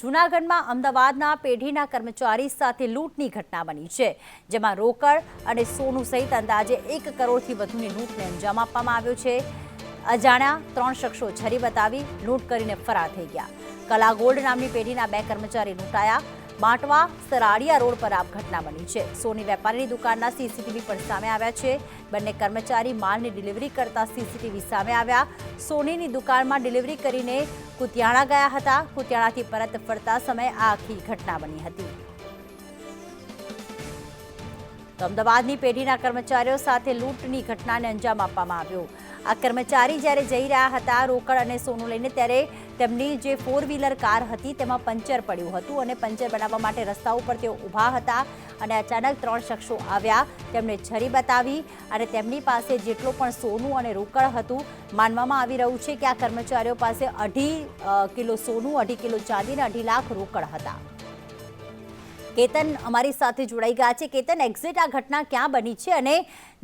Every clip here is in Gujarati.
જૂનાગઢમાં અમદાવાદના પેઢીના કર્મચારી સાથે લૂંટની ઘટના બની છે, જેમાં રોકડ અને સોનું સહિત અંદાજે એક કરોડથી વધુની લૂંટને અંજામ આપવામાં આવ્યો છે. અજાણ્યા ત્રણ શખ્સો છરી બતાવી લૂંટ કરીને ફરાર થઈ ગયા. કલા ગોલ્ડ નામની પેઢીના બે કર્મચારી લૂંટાયા. બાંટવા સરાડિયા રોડ પર આ ઘટના બની છે. સોની વેપારીની દુકાનના સીસીટીવી પણ સામે આવ્યા છે. બંને કર્મચારી માલની ડિલિવરી કરતા સીસીટીવી સામે આવ્યા. સોનીની દુકાનમાં ડિલિવરી કરીને કુતિયાણા ગયા હતા. કુતિયાણાથી પરત ફરતા સમયે આ આખી ઘટના બની હતી. અમદાવાદની પેઢીના કર્મચારીઓ સાથે લૂંટની ઘટનાને અંજામ આપવામાં આવ્યો. આ કર્મચારી જ્યારે જઈ રહ્યા હતા રોકડ અને સોનું લઈને, ત્યારે તેમની જે ફોર વ્હીલર કાર હતી તેમાં પંચર પડ્યું હતું અને પંચર બનાવવા માટે રસ્તા ઉપર તેઓ ઊભા હતા અને અચાનક ત્રણ શખ્સો આવ્યા. તેમને છરી બતાવી અને તેમની પાસે જેટલો પણ સોનું અને રોકડ હતું, માનવામાં આવી રહ્યું છે કે આ કર્મચારીઓ પાસે અઢી કિલો સોનું, અઢી કિલો ચાંદી અને અઢી લાખ રોકડ હતા. કેતન અમારી સાથે જોડાઈ ગયા છે. કેતન એક્ઝિટ આ ઘટના ક્યાં બની છે અને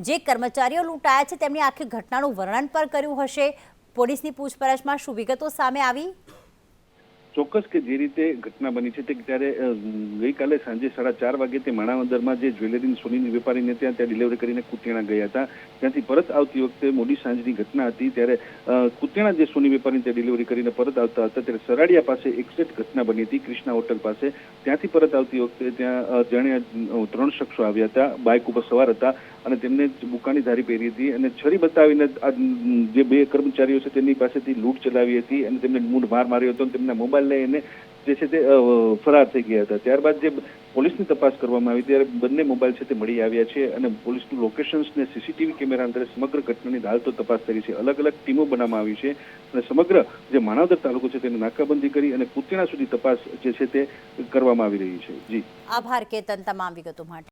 જે કર્મચારીઓ લૂંટાયા છે તેમણે આખી ઘટનાનું વર્ણન પણ કર્યું હશે. પોલીસની પૂછપરછમાં શું વિગતો સામે આવી? ચોક્કસ કે જે રીતે ઘટના બની છે તે ત્યારે ગઈકાલે સાંજે સાડા ચાર વાગે તે માણાવદરમાં જે જ્વેલરી સોનીની વેપારીને ત્યાં ત્યાં ડિલિવરી કરીને કુતિયાણા ગયા હતા. ત્યાંથી પરત આવતી વખતે મોડી સાંજની ઘટના હતી ત્યારે કુતિયાણા જે સોની વેપારીને ત્યાં ડિલિવરી કરીને પરત આવતા હતા ત્યારે સરાડિયા પાસે એક્ઝેક્ટ ઘટના બની હતી ક્રિષ્ના હોટલ પાસે. ત્યાંથી પરત આવતી વખતે ત્યાં જાણે ત્રણ શખ્સો આવ્યા હતા. બાઇક ઉપર સવાર હતા અને તેમને બુકાની ધારી પહેરી હતી અને છરી બતાવીને જે બે કર્મચારીઓ છે તેમની પાસેથી લૂંટ ચલાવી હતી અને તેમને મૂંઢ માર માર્યો હતો તેમના મોબાઈલ લઈને જે છે તે ફરાર થઈ ગયા હતા. ત્યારબાદ જે પોલીસની તપાસ કરવામાં આવી ત્યારે બંને મોબાઈલ છે તે મળી આવ્યા છે અને પોલીસનું લોકેશન્સ ને સીસીટીવી કેમેરા અંતરે સમગ્ર ઘટનાની હાલ તો તપાસ કરી છે. અલગ અલગ ટીમો બનાવવામાં આવી છે અને સમગ્ર જે માણાવદર તાલુકો છે તેને નાકાબંધી કરી અને કુતિણા સુધી તપાસ જે છે તે કરવામાં આવી રહી છે. જી. આભાર, કેતન. તમામ વિગતો માટે.